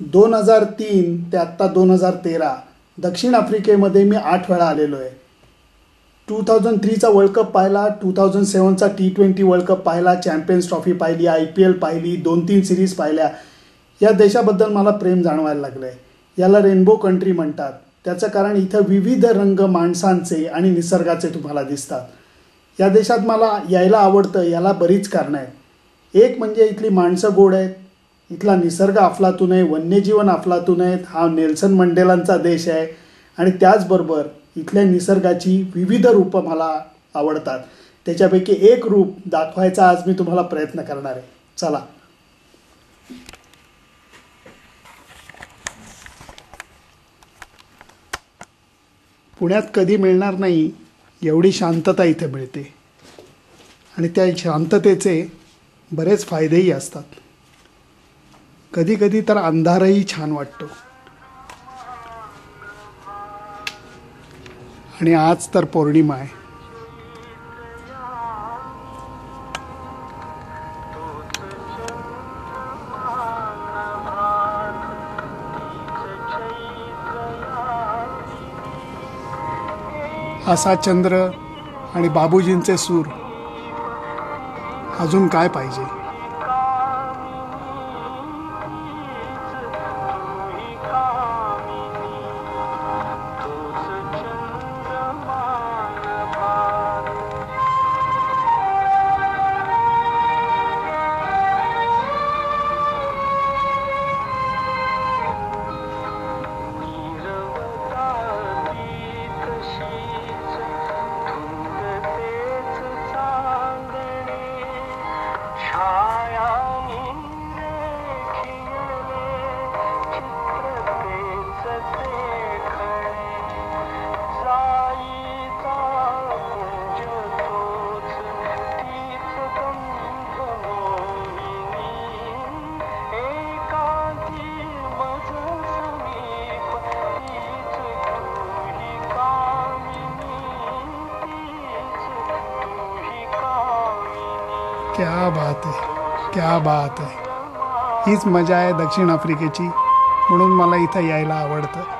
दोन हजार तीन ते आत्ता दोन हजार तेरा दक्षिण आफ्रिकेमध्ये मी आठ वेळा आलेलो आहे. टू थाउजंड थ्रीचा वर्ल्ड कप पाहिला टू थाउजंड सेवनचा टी ट्वेंटी वर्ल्ड कप पाहिला चॅम्पियन्स ट्रॉफी पाहिली आय पी एल पाहिली दोन तीन सिरीज पाहिल्या. या देशाबद्दल मला प्रेम जाणवायला लागलं आहे याला रेनबो कंट्री म्हणतात. त्याचं कारण इथं विविध रंग माणसांचे आणि निसर्गाचे तुम्हाला दिसतात. या देशात मला यायला आवडतं याला बरीच कारणं आहेत. एक म्हणजे इथली माणसं गोड आहेत. इथला निसर्ग अफलातून आहे वन्यजीवन अफलातून आहेत हा नेल्सन मंडेलांचा देश आहे. आणि त्याचबरोबर इथल्या निसर्गाची विविध रूपं मला आवडतात. त्याच्यापैकी एक रूप दाखवायचा आज मी तुम्हाला प्रयत्न करणार आहे. चला. पुण्यात कधी मिळणार नाही एवढी शांतता इथे मिळते. आणि त्या शांततेचे बरेच फायदेही असतात. कधी कधी तर अंधारही छान वाटतो. आणि आज तर पौर्णिमा आहे. असा चंद्र आणि बाबूजींचे सूर अजून काय पाहिजे? क्या बात आहे क्या बात आहे हीच मजा आहे दक्षिण आफ्रिकेची म्हणून मला इथं यायला आवडतं.